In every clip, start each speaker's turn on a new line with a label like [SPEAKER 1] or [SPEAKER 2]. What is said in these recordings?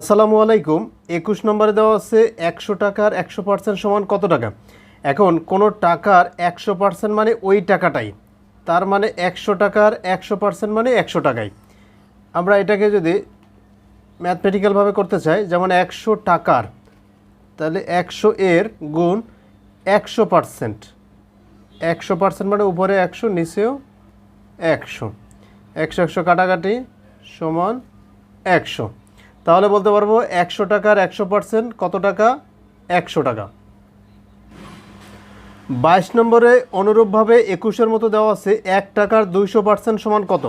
[SPEAKER 1] আসসালামু আলাইকুম। একুশ নম্বরে দেওয়া আছে একশো টাকার একশো পার্সেন্ট সমান কত টাকা? এখন কোনো টাকার একশো পার্সেন্ট মানে ওই টাকাটাই। তার মানে একশো টাকার একশো পার্সেন্ট মানে একশো টাকাই। আমরা এটাকে যদি ম্যাথমেটিক্যালভাবে করতে চাই, যেমন একশো টাকার, তাহলে একশো এর গুণ একশো পার্সেন্ট। একশো পার্সেন্ট মানে উপরে একশো, নিচেও একশো। একশো একশো কাটাকাটি সমান একশো। তাহলে বলতে পারব একশো টাকার একশো পার্সেন্ট কত টাকা? একশো টাকা। বাইশ নম্বরে অনুরূপভাবে একুশের মতো দেওয়া আছে, এক টাকার দুইশো পার্সেন্ট সমান কত?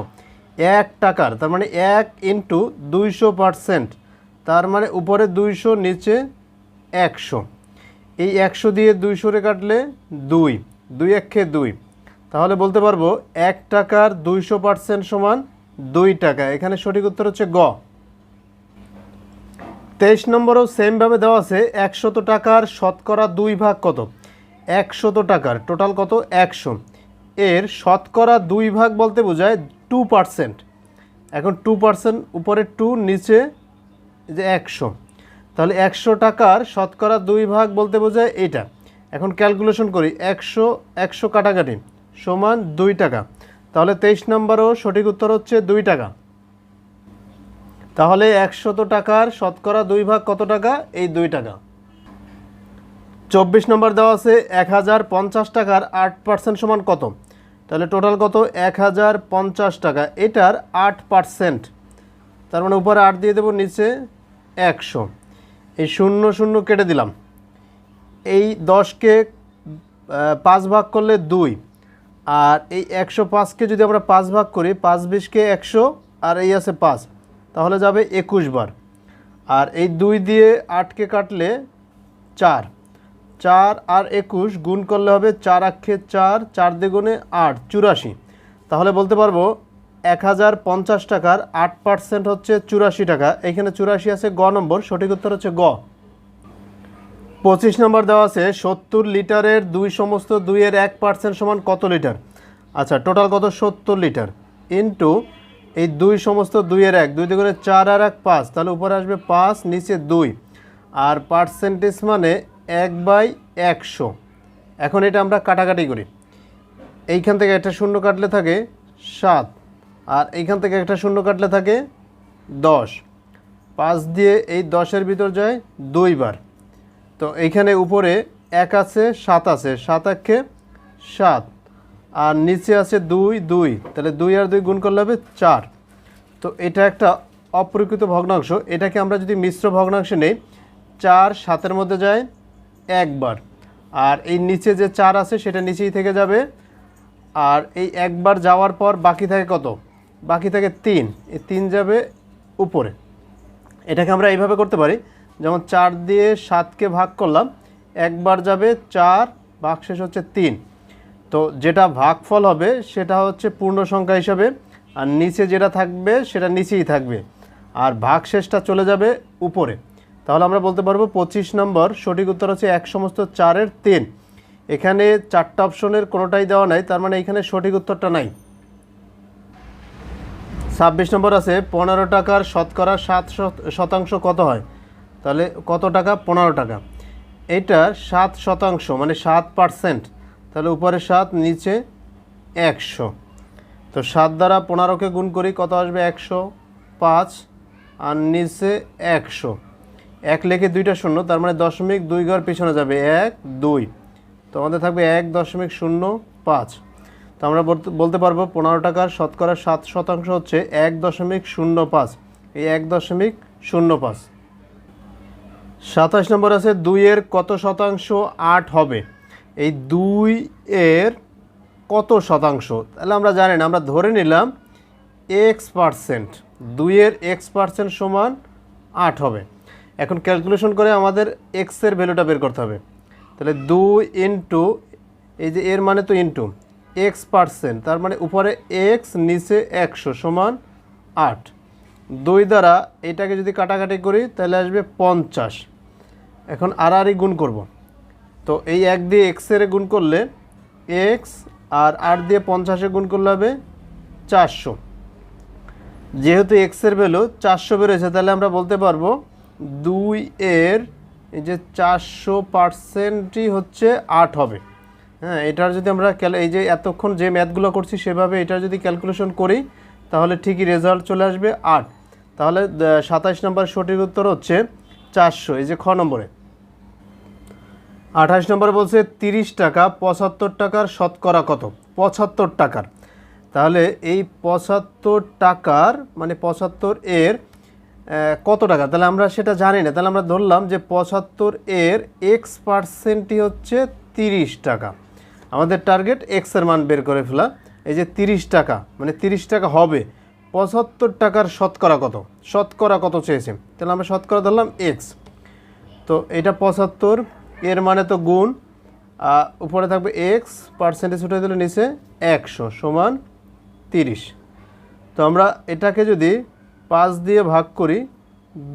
[SPEAKER 1] এক টাকার, তার মানে এক ইন্টু দুইশো পার্সেন্ট, তার মানে উপরে দুইশো, নিচে একশো। এই একশো দিয়ে দুইশোরে কাটলে দুই দুই একে দুই। তাহলে বলতে পারব এক টাকার দুইশো পার্সেন্ট সমান দুই টাকা। এখানে সঠিক উত্তর হচ্ছে গ। তেইশ নম্বরও সেমভাবে দেওয়া আছে, একশত টাকার শতকরা দুই ভাগ কত? একশত টাকার টোটাল কত? একশো। এর শতকরা দুই ভাগ বলতে বোঝায় টু পার্সেন্ট এখন টু পার্সেন্ট উপরে টু নিচে যে একশো। তাহলে একশো টাকার শতকরা দুই ভাগ বলতে বোঝায় এইটা। এখন ক্যালকুলেশন করি, একশো একশো কাটাকাটি সমান দুই টাকা। তাহলে তেইশ নম্বরও সঠিক উত্তর হচ্ছে দুই টাকা। তাহলে একশত টাকার শতকরা দুই ভাগ কত টাকা? এই দুই টাকা। চব্বিশ নম্বর দেওয়া আছে এক হাজার পঞ্চাশ টাকার আট পার্সেন্ট সমান কত? তাহলে টোটাল কত? এক হাজার পঞ্চাশ টাকা। এটার আট পার্সেন্ট। তার মানে উপরে আট দিয়ে দেবো, নিচে একশো। এই শূন্য শূন্য কেটে দিলাম। এই দশকে পাঁচ ভাগ করলে দুই। আর এই একশো পাঁচকে যদি আমরা পাঁচ ভাগ করি, পাঁচ বিশকে একশো, আর এই আছে পাঁচ। তাহলে যাবে একুশ বার। আর এই দুই দিয়ে আটকে কাটলে চার। চার আর একুশ গুণ করলে হবে চার আক্ষে চার চার দ্বিগুণে আট, চুরাশি। তাহলে বলতে পারব এক হাজার পঞ্চাশ টাকার আট পার্সেন্ট হচ্ছে চুরাশি টাকা। এখানে চুরাশি আছে গ নম্বর, সঠিক উত্তর হচ্ছে গ। পঁচিশ নম্বর দেওয়া আছে, সত্তর লিটারের দুই সমস্ত দুইয়ের এক পার্সেন্ট সমান কত লিটার? আচ্ছা টোটাল কত? সত্তর লিটার। ইন্টু এই দুই সমস্ত দুইয়ের এক দুই দুগুণে চার আর এক পাঁচ, তাহলে উপরে আসবে পাঁচ, নিচে দুই। আর পার্সেন্টেজ মানে এক বাই একশো। এখন এটা আমরা কাটাকাটি করি। এইখান থেকে একটা শূন্য কাটলে থাকে সাত, আর এইখান থেকে একটা শূন্য কাটলে থাকে দশ। পাঁচ দিয়ে এই দশের ভিতর যায় দুইবার তো এইখানে উপরে এক আছে, সাত আছে, সাত একে সাত। আর নিচে আছে দুই দুই। তাহলে দুই আর দুই গুণ করলে হবে চার। তো এটা একটা অপ্রকৃত ভগ্নাংশ। এটাকে আমরা যদি মিশ্র ভগ্নাংশে নেই, চার সাতের মধ্যে যায় একবার। আর এই নিচে যে চার আছে, সেটা নিচেই থেকে যাবে। আর এই একবার যাওয়ার পর বাকি থাকে কত? বাকি থাকে তিন। এই তিন যাবে উপরে। এটাকে আমরা এইভাবে করতে পারি। যেমন চার দিয়ে সাতকে ভাগ করলাম, একবার যাবে চার ভাগ শেষ হচ্ছে তিন। তো যেটা ভাগফল হবে সেটা হচ্ছে পূর্ণ সংখ্যা হিসাবে, আর নিচে যেটা থাকবে সেটা নিচেই থাকবে। আর ভাগ শেষটা চলে যাবে উপরে। তাহলে আমরা বলতে পারব পঁচিশ নম্বর, সঠিক উত্তর হচ্ছে এক সমস্ত চারের তিন। এখানে চারটা অপশনের কোনোটাই দেওয়া নাই, তার মানে এখানে সঠিক উত্তরটা নাই। ছাব্বিশ নম্বর আছে, পনেরো টাকার শতকরা সাত শতাংশ কত হয়? তাহলে কত টাকা? পনেরো টাকা। এইটা সাত শতাংশ মানে সাত পার্সেন্ট। তাহলে উপরে সাত, নিচে একশো। তো সাত দ্বারা পনেরোকে গুণ করি, কত আসবে? একশো পাঁচ, আর নিচে একশো। এক লেখে দুইটা শূন্য, তার মানে দশমিক দুই ঘর পিছনে যাবে, এক, দুই। তো আমাদের থাকবে এক দশমিক শূন্য পাঁচ। তো আমরা বলতে- পারব পনেরো টাকার শতকরা সাত শতাংশ হচ্ছে এক দশমিক শূন্য পাঁচ। এই এক দশমিক শূন্য পাঁচ। সাতাশ নম্বর আছে, দুইয়ের কত শতাংশ আট হবে? এই দুই এর কত শতাংশ? তাহলে আমরা জানি না আমরা ধরে নিলাম এক্স পার্সেন্ট দুইয়ের এক্স পার্সেন্ট সমান আট হবে। এখন ক্যালকুলেশন করে আমাদের এক্সের ভ্যালুটা বের করতে হবে। তাহলে দুই ইন্টু এই যে এর মানে তো ইন্টু এক্স পার্সেন্ট তার মানে উপরে এক্স নিচে একশো সমান আট। দুই দ্বারা এটাকে যদি কাটাকাটি করি, তাহলে আসবে পঞ্চাশ। এখন আর গুণ করব। তো এই এক দিয়ে এক্সের গুণ করলে এক্স আর আট দিয়ে পঞ্চাশে গুণ করলে হবে চারশো। যেহেতু এক্সের ভ্যালু চারশো বেরোয়েছে, তাহলে আমরা বলতে পারব দুই এর এই যে চারশো পার্সেন্টই হচ্ছে আট হবে। হ্যাঁ এটার যদি আমরা এই যে এতক্ষণ যে ম্যাথগুলো করছি, সেভাবে এটা যদি ক্যালকুলেশন করি, তাহলে ঠিকই রেজাল্ট চলে আসবে আট। তাহলে সাতাইশ নম্বর সঠিক উত্তর হচ্ছে চারশো, এই যে খ নম্বরে। আঠাশ নম্বর বলছে তিরিশ টাকা, পঁচাত্তর টাকার শতকরা কত? পঁচাত্তর টাকার। তাহলে এই পঁচাত্তর টাকার মানে পঁচাত্তর এর কত টাকা? তাহলে আমরা সেটা জানি না। তাহলে আমরা ধরলাম যে পঁচাত্তর এর এক্স পার্সেন্টই হচ্ছে তিরিশ টাকা। আমাদের টার্গেট এক্সের মান বের করে ফেলা। এই যে তিরিশ টাকা মানে তিরিশ টাকা হবে। পঁচাত্তর টাকার শতকরা কত? শতকরা কত চেয়েছে? তাহলে আমরা শতকরা ধরলাম এক্স তো এটা পঁচাত্তর এর মানে তো গুণ উপরে থাকবে এক্স পার্সেন্টেজ উঠে দিলে নিচে একশো সমান তিরিশ। তো আমরা এটাকে যদি পাঁচ দিয়ে ভাগ করি,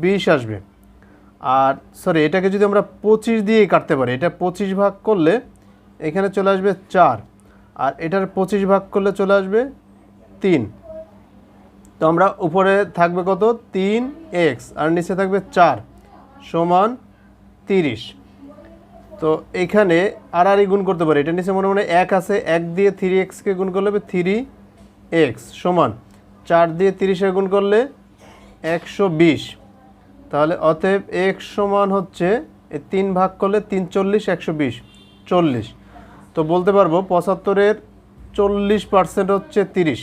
[SPEAKER 1] বিশ আসবে। আর সরি এটাকে যদি আমরা পঁচিশ দিয়েই কাটতে পারি, এটা পঁচিশ ভাগ করলে এখানে চলে আসবে চার, আর এটার পঁচিশ ভাগ করলে চলে আসবে তিন। তো আমরা উপরে থাকবে কত? তিন এক্স, আর নিচে থাকবে চার সমান তিরিশ। তো এখানে আর আর গুণ করতে পারি। এটা নিচে মনে মনে এক আছে, এক দিয়ে থ্রি এক্সকে গুণ করলে থ্রি এক্স সমান। চার দিয়ে তিরিশে গুণ করলে একশো বিশ। তাহলে অতএব এক্স সমান হচ্ছে তিন ভাগ করলে তিন চল্লিশ একশো বিশ, চল্লিশ। তো বলতে পারব, পঁচাত্তরের চল্লিশ পার্সেন্ট হচ্ছে তিরিশ।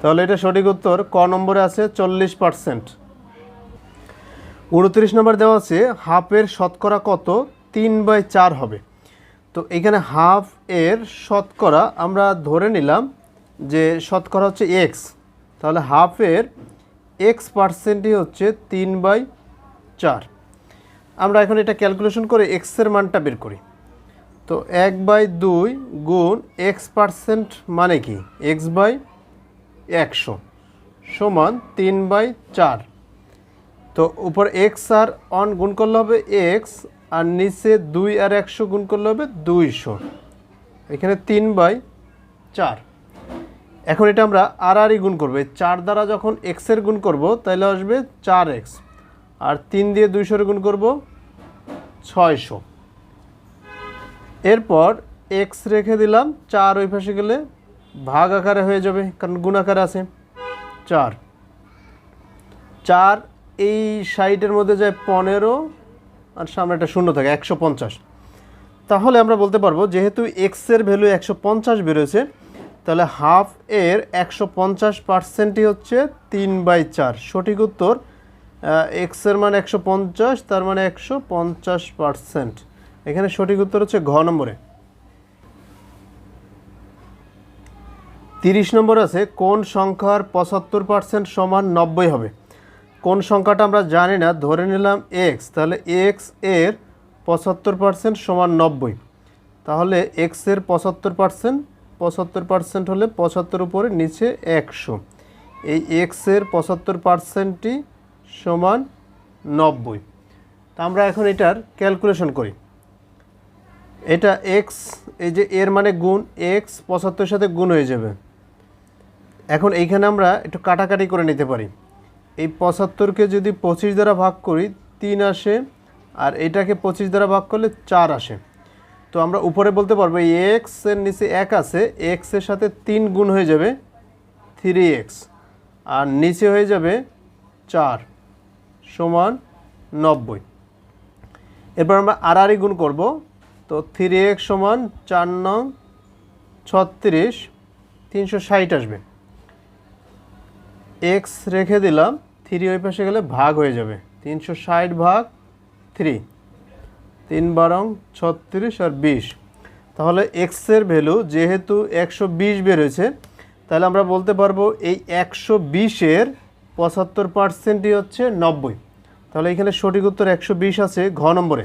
[SPEAKER 1] তাহলে এটা সঠিক উত্তর, ক নম্বরে আছে চল্লিশ পার্সেন্ট উনত্রিশ নম্বর দেওয়া আছে, হাফের শতকরা কত? তিন বাই চার হবে। তো এখানে হাফ এর শতকরা আমরা ধরে নিলাম যে শতকরা হচ্ছে এক্স তাহলে হাফের এক্স পার্সেন্টই হচ্ছে তিন বাই চার। আমরা এখন এটা ক্যালকুলেশন করে এক্সের মানটা বের করি। তো এক বাই দুই গুণ এক্স পার্সেন্ট মানে কি? এক্স বাই একশো সমান তিন বাই চার। তো উপর এক্স আর অন গুণ করলে হবে এক্স আর নিচে দুই আর একশো গুণ করলে হবে দুইশো। এখানে তিন বাই চার। এখন এটা আমরা আর আরই গুণ করব। চার দ্বারা যখন এক্সের গুণ করব তাহলে আসবে চার এক্স আর তিন দিয়ে দুইশোর গুণ করব ছয়শো। এরপর এক্স রেখে দিলাম, চার ওই পাশে গেলে ভাগ আকারে হয়ে যাবে, কারণ গুণ আকারে আছে। চার। চার এই সাইডের মধ্যে যায় পনেরো আর সামনে একটা শূন্য থাকে, একশো পঞ্চাশ। তাহলে আমরা বলতে পারব, যেহেতু এক্সের ভ্যালু একশো পঞ্চাশ বেরোছে তাহলে হাফ এর একশো পঞ্চাশ পার্সেন্টই হচ্ছে তিন বাই চার। সঠিক উত্তর এক্সের মান একশো পঞ্চাশ, তার মানে একশো পঞ্চাশ পার্সেন্ট। এখানে সঠিক উত্তর হচ্ছে ঘ নম্বরে। তিরিশ নম্বর আছে, কোন সংখ্যার পঁচাত্তর পার্সেন্ট সমান নব্বই হবে? কোন সংখ্যাটা আমরা জানি না, ধরে নিলাম এক্স তাহলে এক্সের পঁচাত্তর পার্সেন্ট সমান নব্বই। তাহলে এক্সের পঁচাত্তর পার্সেন্ট পঁচাত্তর পার্সেন্ট হলে পঁচাত্তর উপরে নিচে একশো। এই এক্সের পঁচাত্তর পার্সেন্টই সমান নব্বই। তা আমরা এখন এটার ক্যালকুলেশন করি। এটা এক্স এই যে এর মানে গুণ এক্স পঁচাত্তর সাথে গুণ হয়ে যাবে। এখন এইখানে আমরা একটু কাটাকাটি করে নিতে পারি। এই পঁচাত্তরকে যদি পঁচিশ দ্বারা ভাগ করি, তিন আসে, আর এটাকে পঁচিশ দ্বারা ভাগ করলে চার আসে। তো আমরা উপরে বলতে পারব, এই এক্সের নিচে এক আছে এক্সের সাথে তিন গুণ হয়ে যাবে থ্রি এক্স আর নিচে হয়ে যাবে চার সমান নব্বই। এরপর আমরা আরই গুণ করব, তো থ্রি এক্স সমান চার নং ছত্রিশ, তিনশো ষাট আসবে। এক্স রেখে দিলাম থ্রি ওই পাশে গেলে ভাগ হয়ে যাবে। তিনশো ষাট ভাগ থ্রি তিন বারং ছত্রিশ আর বিশ। তাহলে এক্সের ভ্যালু যেহেতু একশো বিশ বেরোয়েছে, তাহলে আমরা বলতে পারব এই একশো বিশের পঁচাত্তর পার্সেন্টই হচ্ছে নব্বই। তাহলে এখানে সঠিক উত্তর একশো বিশ আছে, ঘ নম্বরে।